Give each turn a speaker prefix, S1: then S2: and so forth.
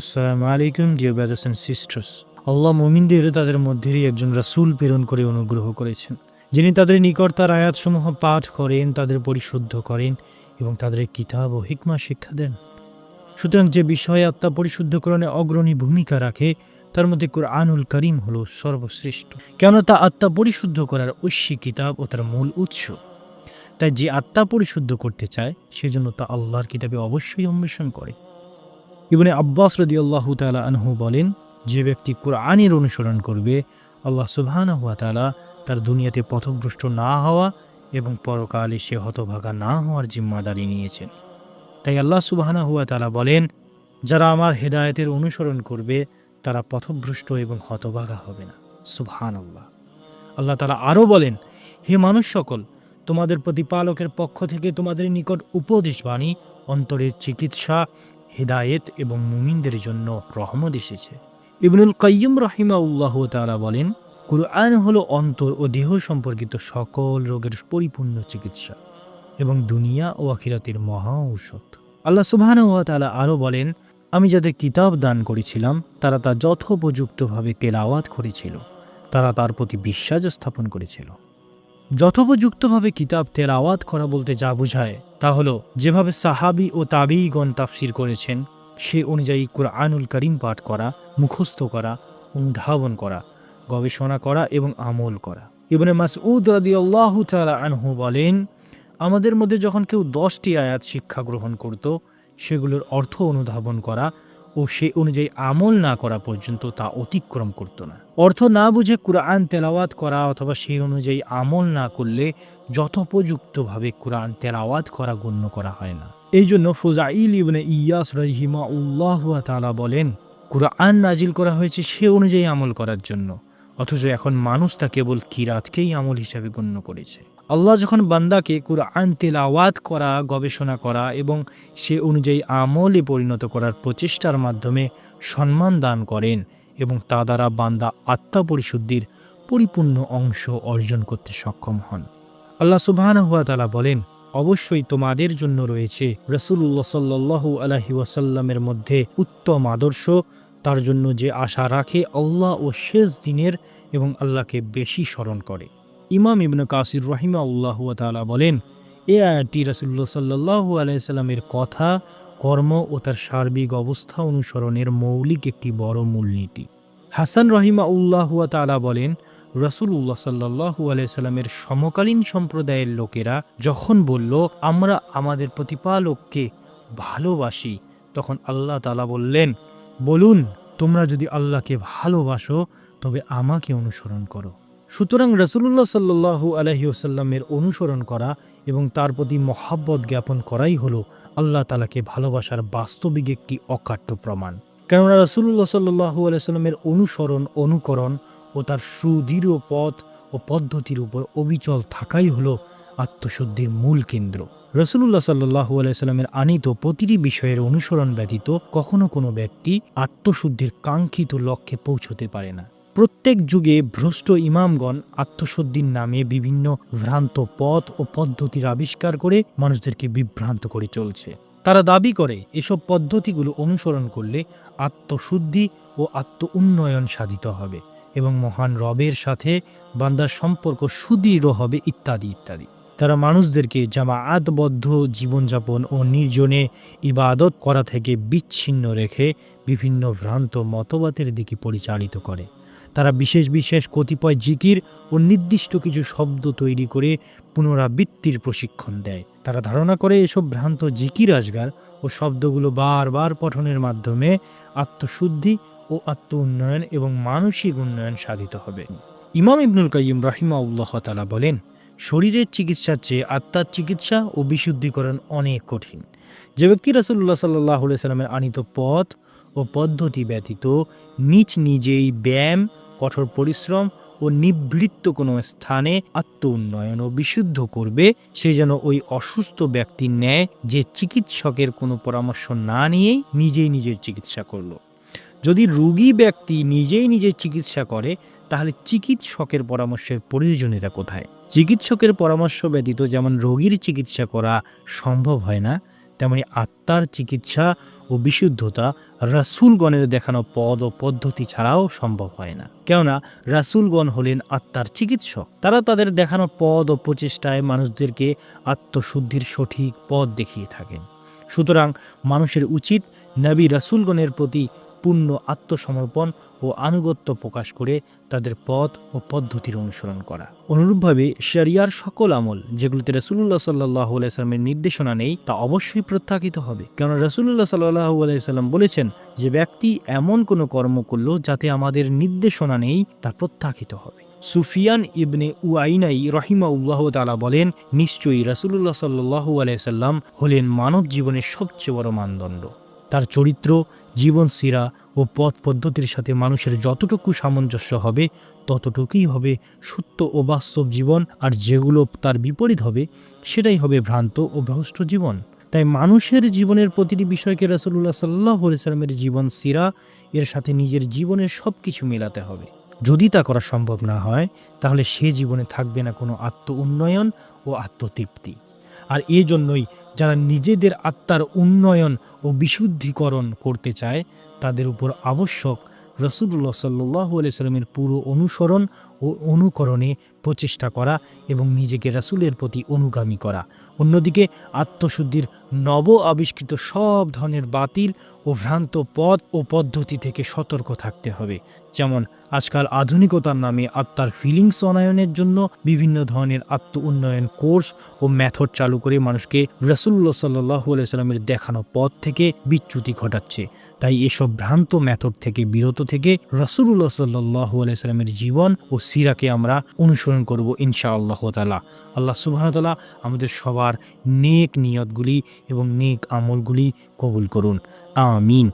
S1: আসসালামু আলাইকুম, dear brothers and sisters. Allah মুমিনদের তাদের মধ্যেই একজন রাসূল প্রেরণ করে অনুগ্রহ করেছেন। যিনি তাদের নিকট তার আয়াতসমূহ পাঠ করেন, তাদের পরিশুদ্ধ করেন এবং তাদের কিতাব ও হিকমা শিক্ষা দেন। সুতরাং যে বিষয়ে আত্মা পরিশুদ্ধকরণে অগ্রণী ভূমিকা রাখে, তার মধ্যে কোরআনুল করিম হল সর্বশ্রেষ্ঠ। কেন তা আত্মা পরিশুদ্ধ করার ঐশী কিতাব ও তার মূল উৎস। তাই যে আত্মা পরিশুদ্ধ করতে চায়, সেজন্য তা আল্লাহর কিতাবে অবশ্যই অন্বেষণ করে। ইবনে আব্বাস রদি আল্লাহ তালা আনহু বলেন, যে ব্যক্তি কোরআনের অনুসরণ করবে, আল্লাহ সুবহান হুয়া তালা তার দুনিয়াতে পথভ্রষ্ট না হওয়া এবং পরকালে সে হতভাগা না হওয়ার জিম্মাদারি নিয়েছেন। তাই আল্লাহ সুবহানা হুয়া তালা বলেন, যারা আমার হেদায়েতের অনুসরণ করবে, তারা পথভ্রষ্ট এবং হতভাগা হবে না। সুবহান আল্লাহ আল্লাহ তালা আরও বলেন, হে মানুষ সকল, তোমাদের প্রতিপালকের পক্ষ থেকে তোমাদের নিকট উপদেশ বাণী, অন্তরের চিকিৎসা হেদায়েত এবং মুমিনদের জন্য রহমত এসেছে। ইবনুল কাইয়ুম রহিমা উল্লাহ তালা বলেন, কুরআন হলো অন্তর ও দেহ সম্পর্কিত সকল রোগের পরিপূর্ণ চিকিৎসা এবং দুনিয়া ও আখিরাতের মহা ঔষধ। আল্লাহ সুবহান ওয়া তাআলা আরও বলেন, আমি যাদের কিতাব দান করেছিলাম, তারা তা যথোপযুক্তভাবে তেলাওয়াত করেছিল, তারা তার প্রতি বিশ্বাস স্থাপন করেছিল। যথোপযুক্তভাবে কিতাব তেলাওয়াত করা বলতে যা বোঝায়, তা হলো, যেভাবে সাহাবি ও তাবিগণ তাফসির করেছেন, সে অনুযায়ী কুরআনুল করিম পাঠ করা, মুখস্থ করা, অনুধাবন করা, গবেষণা করা এবং আমল করা। ইবনে মাসউদ রাদিয়াল্লাহু তাআলা আনহু বলেন, আমাদের মধ্যে যখন কেউ দশটি আয়াত শিক্ষা গ্রহণ করত, সেগুলোর অর্থ অনুধাবন করা ও সে অনুযায়ী আমল না করা পর্যন্ত তা অতিক্রম করত না। অর্থ না বুঝে কোরআন তেলাওয়াত করা অথবা সেই অনুযায়ী আমল না করলে যথোপযুক্তভাবে কুরআন তেলাওয়াত করা গণ্য করা হয় না। এই জন্য ফুজাইল ইবনে ইয়াস রহিমা উল্লাহ তালা বলেন, কুরআন নাজিল করা হয়েছে সে অনুযায়ী আমল করার জন্য, অথচ এখন মানুষ তা কেবল কিরাতকেই আমল হিসাবে গণ্য করেছে। আল্লাহ যখন বান্দাকে কুরআন তেলাওয়াত করা, গবেষণা করা এবং সে অনুযায়ী আমলে পরিণত করার প্রচেষ্টার মাধ্যমে সম্মান দান করেন এবং তা দ্বারা বান্দা আত্মা পরিশুদ্ধির পরিপূর্ণ অংশ অর্জন করতে সক্ষম হন। আল্লাহ সুবহান হুয়া তালা বলেন, অবশ্যই তোমাদের জন্য রয়েছে রসুল্লাহ সাল্লু আলহি ওয়াসাল্লামের মধ্যে উত্তম আদর্শ। তার জন্য যে আশা রাখে আল্লাহ ও শেষ দিনের এবং আল্লাহকে বেশি স্মরণ করে। ইমাম ইবনে কাসির রহিমা উল্লাহ তালা বলেন, এ আয়াতটি রসুল্লাহ সাল্লাহু আলাইসাল্লামের কথা, কর্ম ও তার সার্বিক অবস্থা অনুসরণের মৌলিক একটি বড় মূলনীতি। হাসান রহিমা উল্লাহ তালা বলেন রসুল্লাহ সাল্লাহু আলাইসাল্লামের সমকালীন সম্প্রদায়ের লোকেরা যখন বলল, আমরা আমাদের প্রতিপালককে ভালোবাসি, তখন আল্লাহ তালা বললেন, বলুন, তোমরা যদি আল্লাহকে ভালোবাসো, তবে আমাকে অনুসরণ করো। সুতরাং রসুল্লাহ সাল্লু আলহি ওসাল্লামের অনুসরণ করা এবং তার প্রতি মহাব্বত জ্ঞাপন করাই হলো আল্লাহ তালাকে ভালোবাসার বাস্তবিক একটি অকাট্য প্রমাণ। কেননা রসুল্লাহ সাল্লু আলাইস্লামের অনুসরণ, অনুকরণ ও তার সুদৃঢ় পথ ও পদ্ধতির উপর অবিচল থাকাই হলো আত্মশুদ্ধির মূল কেন্দ্র। রসুল্লাহ সাল্লাহু আলাইস্লামের আনিত প্রতিটি বিষয়ের অনুসরণ ব্যতীত কখনো কোনো ব্যক্তি আত্মশুদ্ধির কাঙ্ক্ষিত লক্ষ্যে পৌঁছতে পারে না। প্রত্যেক যুগে ভ্রষ্ট ইমামগণ আত্মশুদ্ধির নামে বিভিন্ন ভ্রান্ত পথ ও পদ্ধতির আবিষ্কার করে মানুষদেরকে বিভ্রান্ত করে চলছে। তারা দাবি করে, এসব পদ্ধতিগুলো অনুসরণ করলে আত্মশুদ্ধি ও আত্ম উন্নয়ন সাধিত হবে এবং মহান রবের সাথে বান্দার সম্পর্ক সুদৃঢ় হবে, ইত্যাদি ইত্যাদি। তারা মানুষদেরকে জামায়াতবদ্ধ জীবনযাপন ও নির্জনে ইবাদত করা থেকে বিচ্ছিন্ন রেখে বিভিন্ন ভ্রান্ত মতবাদের দিকে পরিচালিত করে। তারা বিশেষ বিশেষ কতিপয় জিকির ও নির্দিষ্ট কিছু শব্দ তৈরি করে পুনরাবৃত্তির প্রশিক্ষণ দেয়। তারা ধারণা করে এসব ভ্রান্ত জিকির আজগার ও শব্দগুলো বারবার পঠনের মাধ্যমে আত্মশুদ্ধি ও আত্ম উন্নয়ন এবং মানসিক উন্নয়ন সাধিত হবে। ইমাম ইবনুল কাইম রাহিমা উল্লাহ তালা বলেন শরীরের চিকিৎসার চেয়ে আত্মার চিকিৎসা ও বিশুদ্ধিকরণ অনেক কঠিন। যে ব্যক্তি রাসুল্লাহ সাল্লাহ সাল্লামের আনিত পথ ও পদ্ধতি ব্যতীত নিজ নিজেই ব্যায়াম, কঠোর পরিশ্রম ও নিবৃত্ত কোনো স্থানে আত্ম উন্নয়ন ও বিশুদ্ধ করবে, সে যেন ওই অসুস্থ ব্যক্তির ন্যায় যে চিকিৎসকের কোনো পরামর্শ না নিয়েই নিজেই নিজের চিকিৎসা করল। যদি রোগী ব্যক্তি নিজেই নিজের চিকিৎসা করে, তাহলে চিকিৎসকের পরামর্শের প্রয়োজনীয়তা কোথায়? চিকিৎসকের পরামর্শ ব্যতীত যেমন রোগীর চিকিৎসা করা সম্ভব হয় না, তেমনি আত্মার চিকিৎসা ও বিশুদ্ধতা রাসুলগণের দেখানো পদ ও পদ্ধতি ছাড়াও সম্ভব হয় না। কেননা রাসুলগণ হলেন আত্মার চিকিৎসক। তারা তাদের দেখানো পদ ও প্রচেষ্টায় মানুষদেরকে আত্মশুদ্ধির সঠিক পথ দেখিয়ে থাকেন। সুতরাং মানুষের উচিত নবী রাসুলগণের প্রতি পূর্ণ আত্মসমর্পণ ও আনুগত্য প্রকাশ করে তাদের পথ ও পদ্ধতির অনুসরণ করা। অনুরূপভাবে শরিয়ার সকল আমল যেগুলিতে রসুল্লাহ সাল্লাহ আলাইস্লামের নির্দেশনা নেই, তা অবশ্যই প্রত্যাখিত হবে। কেননা রসুল্লাহ সাল্লাহ আলাইসাল্লাম বলেছেন যে ব্যক্তি এমন কোনো কর্ম করল যাতে আমাদের নির্দেশনা নেই, তা প্রত্যাখিত হবে। সুফিয়ান ইবনে উআইনাই রহিমা উল্লাহ তালা বলেন, নিশ্চয়ই রাসুল্লাহ সাল্লাহ আলাইসাল্লাম হলেন মানব জীবনের সবচেয়ে বড় মানদণ্ড। তার চরিত্র জীবন সিরা ও পথ পদ্ধতির সাথে মানুষের যতটুকু সামঞ্জস্য হবে, ততটুকুই হবে সত্য ও বাস্তব জীবন, আর যেগুলো তার বিপরীত হবে, সেটাই হবে ভ্রান্ত ও ভ্রষ্ট জীবন। তাই মানুষের জীবনের প্রতিটি বিষয়কে রাসুল্লাহ সাল্লাহ জীবন সিরা এর সাথে নিজের জীবনের সব কিছু মেলাতে হবে। যদি তা করা সম্ভব না হয়, তাহলে সে জীবনে থাকবে না কোনো আত্ম উন্নয়ন ও আত্মতৃপ্তি। আর এই জন্যই যারা নিজেদের আত্মার উন্নয়ন ও বিশুদ্ধিকরণ করতে চায়, তাদের উপর আবশ্যক রসুল্লাহ সাল্লাহ সাল্লামের পুরো অনুসরণ ও অনুকরণে প্রচেষ্টা করা এবং নিজেকে রাসুলের প্রতি অনুগামী করা। অন্যদিকে আত্মশুদ্ধির নব আবিষ্কৃত সব ধরনের বাতিল ও ভ্রান্ত পথ ও পদ্ধতি থেকে সতর্ক থাকতে হবে। যেমন, আজকাল আধুনিকতার নামে আত্মার ফিলিংস অনায়নের জন্য বিভিন্ন ধরনের আত্ম উন্নয়ন কোর্স ও ম্যাথড চালু করে মানুষকে রসুল্লাহ সাল্লাহ সাল্লামের দেখানো পথ থেকে বিচ্যুতি ঘটাচ্ছে। তাই এসব ভ্রান্ত ম্যাথড থেকে বিরত থেকে রসুল্লাহ সাল্লাহ সাল্লামের জীবন ও সিরাকে আমরা অনুসরণ করব ইনশা আল্লাহ তালা আল্লাহ সুবাহতালা আমাদের সবার নেক নিয়তগুলি এবং নেক আমলগুলি কবুল করুন। আমিন।